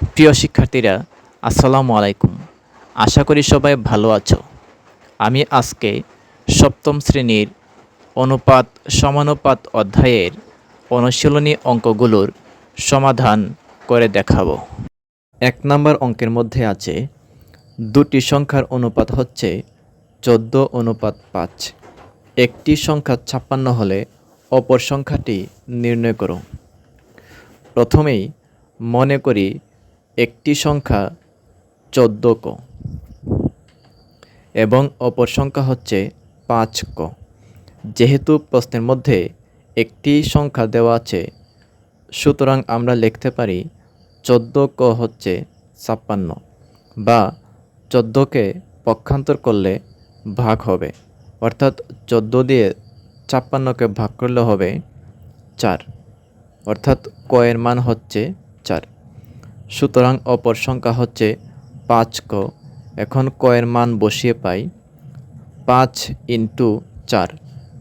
প্রিয় শিক্ষার্থীরা, আসসালামু আলাইকুম। আশা করি সবাই ভালো আছো। আমি আজকে সপ্তম শ্রেণির অনুপাত সমানুপাত অধ্যায়ের অনুশীলনী অঙ্কগুলোর সমাধান করে দেখাবো। এক নম্বর অঙ্কের মধ্যে আছে, দুটি সংখ্যার অনুপাত হচ্ছে চোদ্দ অনুপাত পাঁচ। একটি সংখ্যা ছাপ্পান্ন হলে অপর সংখ্যাটি নির্ণয় করো। প্রথমেই মনে করি একটি সংখ্যা চোদ্দ ক। এবং অপর সংখ্যা হচ্ছে পাঁচ ক। যেহেতু প্রশ্নের মধ্যে একটি সংখ্যা দেওয়া আছে, সুতরাং আমরা লিখতে পারি চোদ্দ ক হচ্ছে ছাপ্পান্ন বা চোদ্দোকে পক্ষান্তর করলে ভাগ হবে। অর্থাৎ চোদ্দ দিয়ে ছাপ্পান্নকে ভাগ করলে হবে চার। অর্থাৎ কয়ের মান হচ্ছে চার। সুতরাং অপর সংখ্যা হচ্ছে পাঁচ ক। এখন কয়ের মান বসিয়ে পাই পাঁচ ইন্টু চার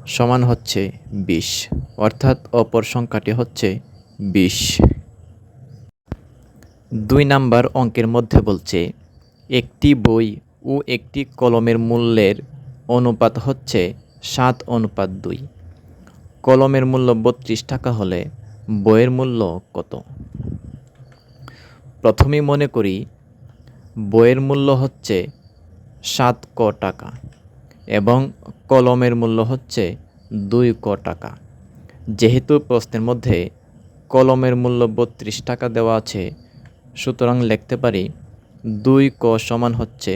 সমান হচ্ছে বিশ। অর্থাৎ অপর সংখ্যাটি হচ্ছে বিশ। দুই নাম্বার অঙ্কের মধ্যে বলছে, একটি বই ও একটি কলমের মূল্যের অনুপাত হচ্ছে সাত অনুপাত দুই। কলমের মূল্য বত্রিশ টাকা হলে বইয়ের মূল্য কত? প্রথমেই মনে করি, বইয়ের মূল্য হচ্ছে সাত ক টাকা এবং কলমের মূল্য হচ্ছে দুই ক টাকা। যেহেতু প্রশ্নের মধ্যে কলমের মূল্য বত্রিশ টাকা দেওয়া আছে, সুতরাং লিখতে পারি দুই ক সমান হচ্ছে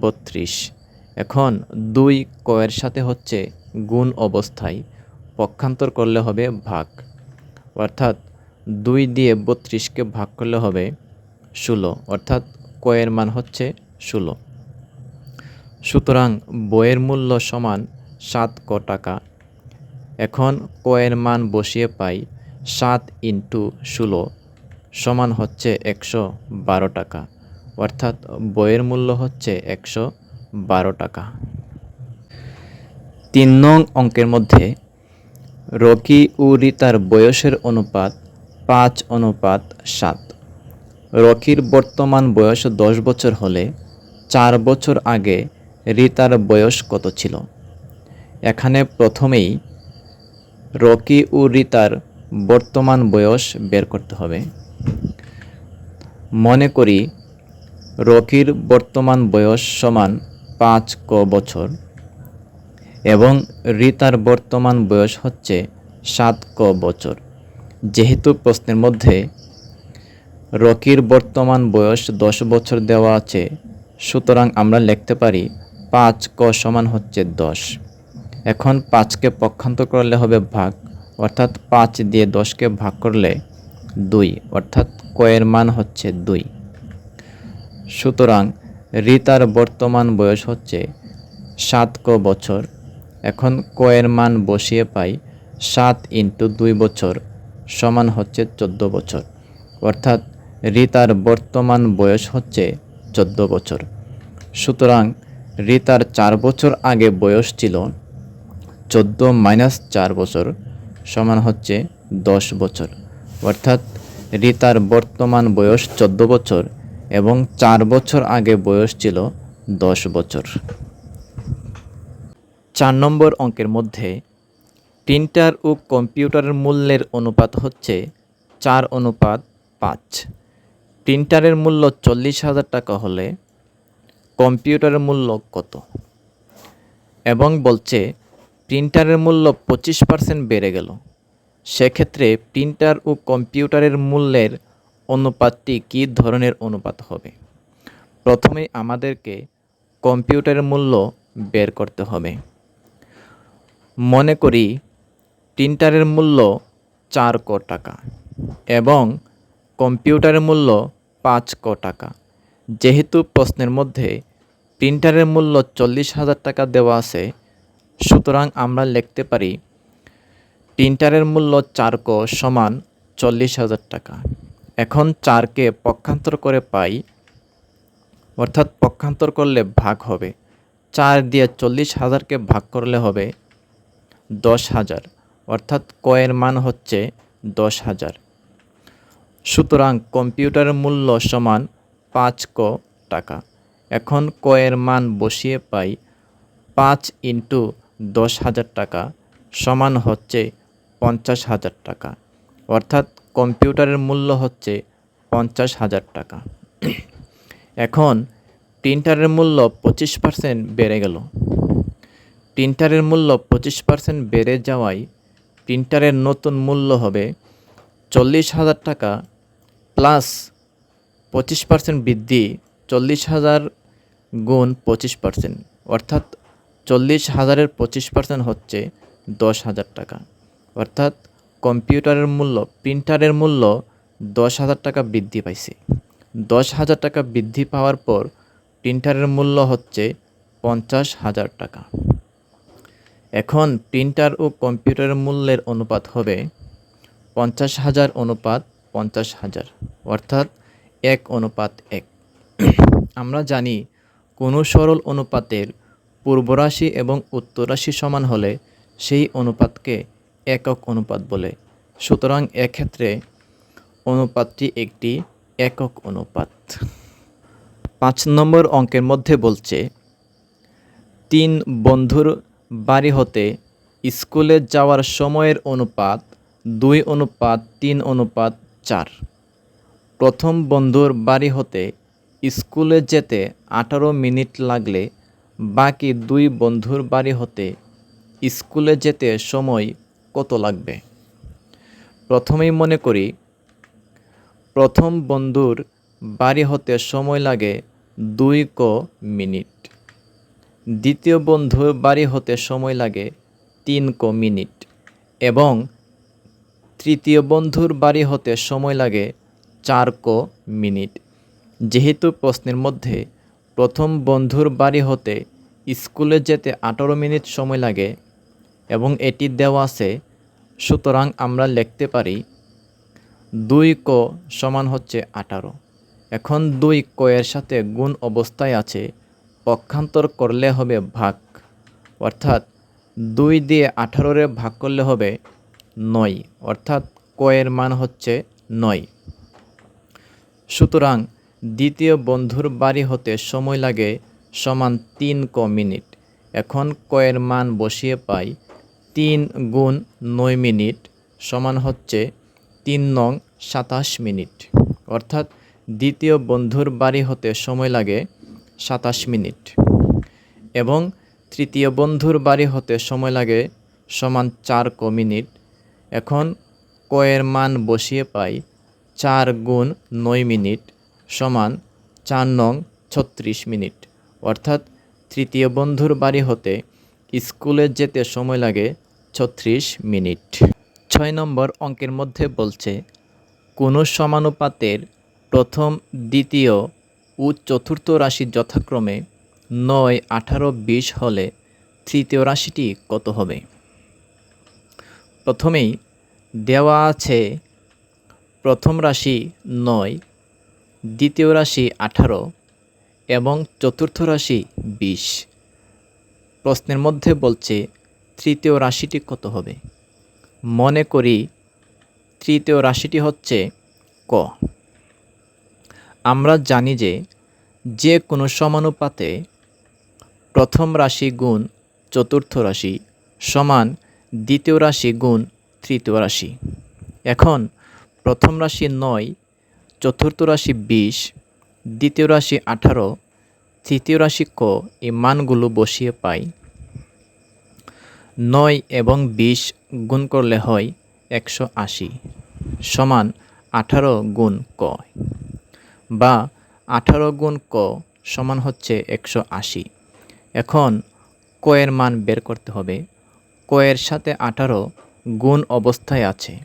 বত্রিশ। এখন দুই কয়ের সাথে হচ্ছে গুণ অবস্থায় পক্ষান্তর করলে হবে ভাগ। অর্থাৎ দুই দিয়ে বত্রিশকে ভাগ করলে হবে ষোলো, অর্থাৎ কয়ের মান হচ্ছে ষোলো। সুতরাং বইয়ের মূল্য সমান সাত ক টাকা। এখন কয়ের মান বসিয়ে পাই সাত ইন্টু ষোলো সমান হচ্ছে একশো বারো টাকা, অর্থাৎ বইয়ের মূল্য হচ্ছে একশো বারো টাকা। তিন নং অঙ্কের মধ্যে রকি ও রিতার বয়সের অনুপাত পাঁচ অনুপাত সাত। রকির বর্তমান বয়স দশ বছর হলে চার বছর আগে রিতার বয়স কত ছিল? এখানে প্রথমেই রকি ও রিতার বর্তমান বয়স বের করতে হবে। মনে করি রকির বর্তমান বয়স সমান পাঁচ ক বছর এবং রিতার বর্তমান বয়স হচ্ছে সাত ক বছর। যেহেতু প্রশ্নের মধ্যে রকির বর্তমান বয়স দশ বছর দেওয়া আছে, সুতরাং আমরা লিখতে পারি পাঁচ ক সমান হচ্ছে দশ। এখন পাঁচকে পক্ষান্তর করলে হবে ভাগ, অর্থাৎ পাঁচ দিয়ে দশকে ভাগ করলে দুই, অর্থাৎ কয়ের মান হচ্ছে দুই। সুতরাং রিতার বর্তমান বয়স হচ্ছে সাত ক বছর, এখন কয়ের মান বসিয়ে পাই সাত ইন্টু দুই বছর সমান হচ্ছে চোদ্দ বছর, অর্থাৎ রিতার বর্তমান বয়স হচ্ছে চোদ্দ বছর। সুতরাং রিতার চার বছর আগে বয়স ছিল চোদ্দ মাইনাস চার বছর সমান হচ্ছে দশ বছর। অর্থাৎ রিতার বর্তমান বয়স চোদ্দ বছর এবং চার বছর আগে বয়স ছিল দশ বছর। চার নম্বর অঙ্কের মধ্যে প্রিন্টার ও কম্পিউটারের মূল্যের অনুপাত হচ্ছে চার অনুপাত পাঁচ। প্রিন্টারের মূল্য চল্লিশ হাজার টাকা হলে কম্পিউটারের মূল্য কত? এবং বলছে, প্রিন্টারের মূল্য পঁচিশ পার্সেন্ট বেড়ে গেল। সেক্ষেত্রে প্রিন্টার ও কম্পিউটারের মূল্যের অনুপাতটি কী ধরনের অনুপাত হবে? প্রথমে আমাদেরকে কম্পিউটারের মূল্য বের করতে হবে। মনে করি, প্রিন্টারের মূল্য চার ক টাকা এবং কম্পিউটারের মূল্য পাঁচ ক টাকা। যেহেতু প্রশ্নের মধ্যে প্রিন্টারের মূল্য চল্লিশ হাজার টাকা দেওয়া আছে, সুতরাং আমরা লিখতে পারি, প্রিন্টারের মূল্য চার ক সমান চল্লিশ হাজার টাকা। এখন চারকে পক্ষান্তর করে পাই, অর্থাৎ পক্ষান্তর করলে ভাগ হবে। চার দিয়ে চল্লিশ হাজারকে ভাগ করলে হবে দশ হাজার, অর্থাৎ কয়ের মান হচ্ছে দশ হাজার। সুতরাং কম্পিউটারের মূল্য সমান পাঁচ ক টাকা। এখন ক এর মান বসিয়ে পাই পাঁচ ইন্টু দশ হাজার টাকা সমান হচ্ছে পঞ্চাশ হাজার টাকা। অর্থাৎ কম্পিউটারের মূল্য হচ্ছে পঞ্চাশ হাজার টাকা। এখন প্রিন্টারের মূল্য পঁচিশ পার্সেন্ট বেড়ে গেল। প্রিন্টারের মূল্য পঁচিশ পার্সেন্ট বেড়ে যাওয়ায় প্রিন্টারের নতুন মূল্য হবে চল্লিশ হাজার টাকা প্লাস পঁচিশ পার্সেন্ট বৃদ্ধি চল্লিশ হাজার গুণ পঁচিশ পার্সেন্ট অর্থাৎ চল্লিশ হাজারের পঁচিশ পার্সেন্ট হচ্ছে দশ হাজার টাকা। অর্থাৎ কম্পিউটারের মূল্য, প্রিন্টারের মূল্য দশ হাজার টাকা বৃদ্ধি পাইছে। দশ হাজার টাকা বৃদ্ধি পাওয়ার পর প্রিন্টারের মূল্য হচ্ছে পঞ্চাশ হাজার টাকা। এখন প্রিন্টার ও কম্পিউটারের মূল্যের অনুপাত হবে পঞ্চাশ হাজার অনুপাত পঞ্চাশ হাজার। অর্থাৎ এক অনুপাত এক। আমরা জানি কোনো সরল অনুপাতের পূর্বরাশি এবং উত্তরাশি সমান হলে সেই অনুপাতকে একক অনুপাত বলে। সুতরাং এক্ষেত্রে অনুপাতটি একটি একক অনুপাত। পাঁচ নম্বর অঙ্কের মধ্যে বলছে, তিন বন্ধুর বাড়ি হতে স্কুলে যাওয়ার সময়ের অনুপাত, দুই অনুপাত, তিন অনুপাত চার। প্রথম বন্ধুর বাড়ি হতে স্কুলে যেতে আঠারো মিনিট লাগলে বাকি দুই বন্ধুর বাড়ি হতে স্কুলে যেতে সময় কত লাগবে? প্রথমেই মনে করি, প্রথম বন্ধুর বাড়ি হতে সময় লাগে দুই ক মিনিট। দ্বিতীয় বন্ধুর বাড়ি হতে সময় লাগে তিন ক মিনিট। এবং তৃতীয় বন্ধুর বাড়ি হতে সময় লাগে চার ক মিনিট। যেহেতু প্রশ্নের মধ্যে প্রথম বন্ধুর বাড়ি হতে স্কুলে যেতে আঠারো মিনিট সময় লাগে এবং এটি দেওয়া আছে, সুতরাং আমরা লিখতে পারি দুই ক সমান হচ্ছে আঠারো। এখন দুই ক এর সাথে গুণ অবস্থায় আছে, পক্ষান্তর করলে হবে ভাগ। অর্থাৎ দুই দিয়ে আঠারোরে ভাগ করলে হবে নয়, অর্থাৎ ক এর মান হচ্ছে নয়। সুতরাং দ্বিতীয় বন্ধুর বাড়ি হতে সময় লাগে সমান তিন ক মিনিট। এখন কয়ের মান বসিয়ে পাই তিন গুণ নয় মিনিট সমান হচ্ছে তিন নং সাতাশ মিনিট। অর্থাৎ দ্বিতীয় বন্ধুর বাড়ি হতে সময় লাগে সাতাশ মিনিট। এবং তৃতীয় বন্ধুর বাড়ি হতে সময় লাগে সমান চার ক মিনিট এখন কয়ের মান বসিয়ে পাই চার গুণ নয় মিনিট সমান চার নং ছত্রিশ মিনিট। অর্থাৎ তৃতীয় বন্ধুর বাড়ি হতে স্কুলে যেতে সময় লাগে ছত্রিশ মিনিট। ছয় নম্বর অঙ্কের মধ্যে বলছে, কোনো সমানুপাতের প্রথম, দ্বিতীয় ও চতুর্থ রাশি যথাক্রমে নয়, আঠারো, বিশ হলে তৃতীয় রাশিটি কত হবে? প্রথমেই দেওয়া আছে। প্রথম রাশি নয়, দ্বিতীয় রাশি আঠারো এবং চতুর্থ রাশি বিশ। প্রশ্নের মধ্যে বলছে, তৃতীয় রাশিটি কত হবে? মনে করি, তৃতীয় রাশিটি হচ্ছে ক। আমরা জানি যে যে কোনো সমানুপাতে প্রথম রাশি গুণ চতুর্থ রাশি সমান দ্বিতীয় রাশি গুণ তৃতীয় রাশি। এখন প্রথম রাশি নয়, চতুর্থ রাশি বিশ, দ্বিতীয় রাশি আঠারো, তৃতীয় রাশি ক এই মানগুলো বসিয়ে পাই। নয় এবং বিশ গুণ করলে হয় একশো আশি, সমান আঠারো গুণ ক, বা আঠারো গুণ ক সমান হচ্ছে একশো আশি। এখন ক এর মান বের করতে হবে। ক এর সাথে আঠারো গুণ অবস্থায় আছে।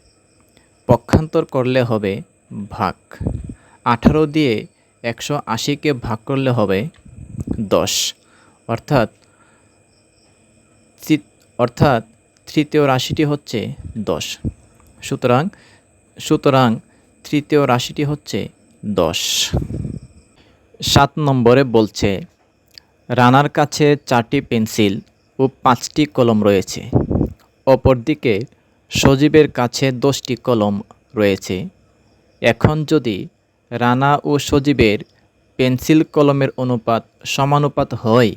পক্ষান্তর করলে হবে ভাগ। আঠারো দিয়ে একশো আশিকে ভাগ করলে হবে দশ। অর্থাৎ অর্থাৎ তৃতীয় রাশিটি হচ্ছে দশ। সুতরাং সুতরাং তৃতীয় রাশিটি হচ্ছে দশ। সাত নম্বরে বলছে, রানার কাছে চারটি পেন্সিল ও পাঁচটি কলম রয়েছে। অপরদিকে সজীবের কাছে দশটি কলম রয়েছে। এখন যদি রানা ও সজীবের পেন্সিল কলমের অনুপাত সমানুপাত হয়,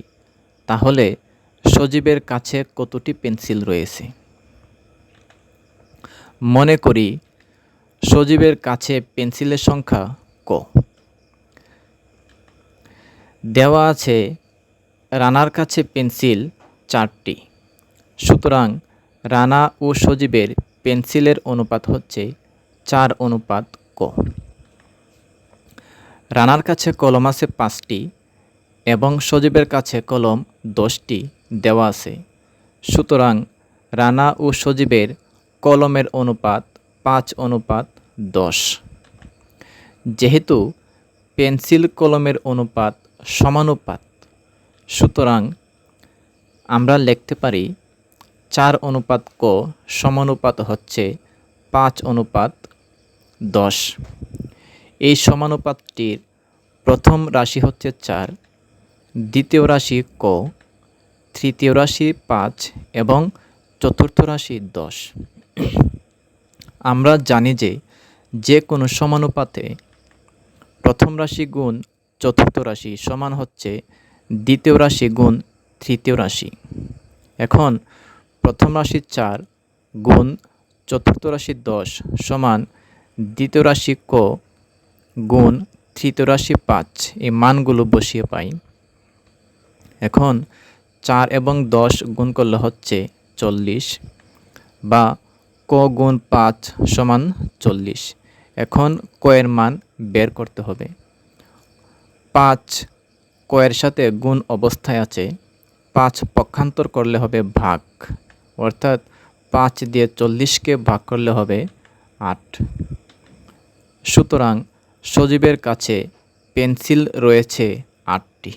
তাহলে সজীবের কাছে কতটি পেন্সিল রয়েছে? মনে করি সজীবের কাছে পেন্সিলের সংখ্যা ক। দেওয়া আছে, রানার কাছে পেন্সিল চারটি। সুতরাং রানা ও সজীবের পেন্সিলের অনুপাত হচ্ছে চার অনুপাত ক। রানার কাছে কলম আছে পাঁচটি এবং সজীবের কাছে কলম দশটি দেওয়া আছে। সুতরাং রানা ও সজীবের কলমের অনুপাত পাঁচ অনুপাত দশ। যেহেতু পেন্সিল কলমের অনুপাত সমানুপাত, সুতরাং আমরা লিখতে পারি চার অনুপাত ক সমানুপাত হচ্ছে পাঁচ অনুপাত দশ। এই সমানুপাতটির প্রথম রাশি হচ্ছে চার, দ্বিতীয় রাশি ক, তৃতীয় রাশি পাঁচ এবং চতুর্থ রাশি দশ। আমরা জানি যে যে কোনো সমানুপাতে প্রথম রাশি গুণ চতুর্থ রাশি সমান হচ্ছে দ্বিতীয় রাশি গুণ তৃতীয় রাশি। এখন প্রথম রাশি চার গুণ চতুর্থ রাশি দশ সমান দ্বিতীয় রাশি ক গুণ তৃতীয় রাশি পাঁচ। এই মানগুলো বসিয়ে পাই। এখন চার এবং দশ গুণ করলে হচ্ছে চল্লিশ বা ক গুণ পাঁচ সমান চল্লিশ। এখন কয়ের মান বের করতে হবে। পাঁচ কয়ের সাথে গুণ অবস্থায় আছে। পাঁচ পক্ষান্তর করলে হবে ভাগ। অর্থাৎ পাঁচ দিয়ে চল্লিশকে ভাগ করলে হবে আট। সুতরাং সজীবের কাছে পেন্সিল রয়েছে আটটি।